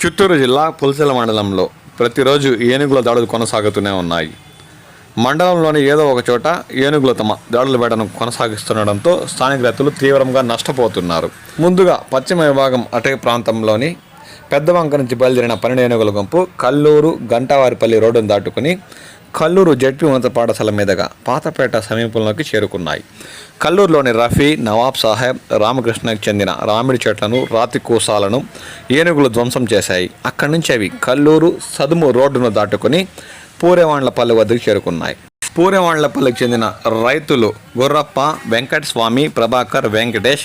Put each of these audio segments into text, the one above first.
చిత్తూరు జిల్లా పులిచెల మండలంలో ప్రతిరోజు ఏనుగుల దాడులు కొనసాగుతూనే ఉన్నాయి. మండలంలోని ఏదో ఒక చోట ఏనుగులు తమ దాడుల వేటను కొనసాగిస్తుండడంతో స్థానిక రైతులు తీవ్రంగా నష్టపోతున్నారు. ముందుగా పశ్చిమ విభాగం అటవీ ప్రాంతంలోని పెద్దవంక నుంచి బయలుదేరిన పన్నెండు ఏనుగుల గుంపు కల్లూరు గంటావారిపల్లి రోడ్డును దాటుకుని కల్లూరు జడ్పీ ఉన్నత పాఠశాల మీదుగా పాతపేట సమీపంలోకి చేరుకున్నాయి. కల్లూరులోని రఫీ నవాబ్ సాహెబ్ రామకృష్ణకు చెందిన రామిడి చెట్లను రాతి కూసాలను ఏనుగులు ధ్వంసం చేశాయి. అక్కడి నుంచి అవి కల్లూరు సదుము రోడ్డును దాటుకుని పూరేవాండ్లపల్లి వద్దకు చేరుకున్నాయి. పూరేవాండ్లపల్లికి చెందిన రైతులు గుర్రప్ప వెంకటస్వామి ప్రభాకర్ వెంకటేష్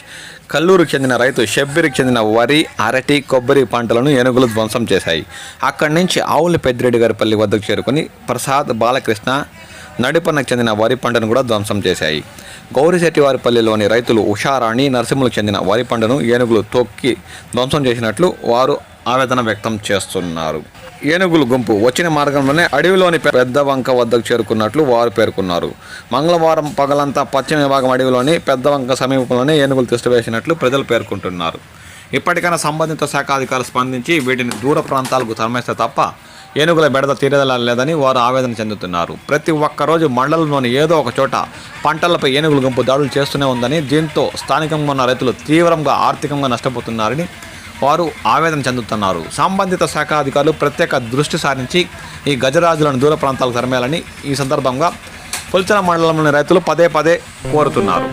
కల్లూరుకు చెందిన రైతు షబ్బీర్కి చెందిన వరి అరటి కొబ్బరి పంటలను ఏనుగులు ధ్వంసం చేశాయి. అక్కడి నుంచి ఆవుల పెద్దిరెడ్డి గారిపల్లి వద్దకు చేరుకుని ప్రసాద్ బాలకృష్ణ నడిపన్నకు చెందిన వరి పంటను కూడా ధ్వంసం చేశాయి. గౌరిశెట్టివారిపల్లిలోని రైతులు ఉషారాణి నరసింహులకు చెందిన వరి పంటను ఏనుగులు తొక్కి ధ్వంసం చేసినట్లు వారు ఆవేదన వ్యక్తం చేస్తున్నారు. ఏనుగుల గుంపు వచ్చిన మార్గంలోనే అడవిలోని పెద్ద వంక వద్దకు చేరుకున్నట్లు వారు పేర్కొన్నారు. మంగళవారం పగలంతా పశ్చిమ విభాగం అడవిలోని పెద్ద వంక సమీపంలోనే ఏనుగులు తిష్టవేసినట్లు ప్రజలు పేర్కొంటున్నారు. ఇప్పటికైనా సంబంధిత శాఖ అధికారులు స్పందించి వీటిని దూర ప్రాంతాలకు తరమేస్తే తప్ప ఏనుగుల బెడద తీరదలేదని వారు ఆవేదన చెందుతున్నారు. ప్రతి ఒక్కరోజు మండలంలోని ఏదో ఒక చోట పంటలపై ఏనుగుల గుంపు దాడులు చేస్తూనే ఉందని దీంతో స్థానికంగా ఉన్న రైతులు తీవ్రంగా ఆర్థికంగా నష్టపోతున్నారని వారు ఆవేదన చెందుతున్నారు. సంబంధిత శాఖ అధికారులు ప్రత్యేక దృష్టి సారించి ఈ గజరాజులను దూర ప్రాంతాలకు తరమేయాలని ఈ సందర్భంగా పుల్చల మండలంలోని రైతులు పదే పదే కోరుతున్నారు.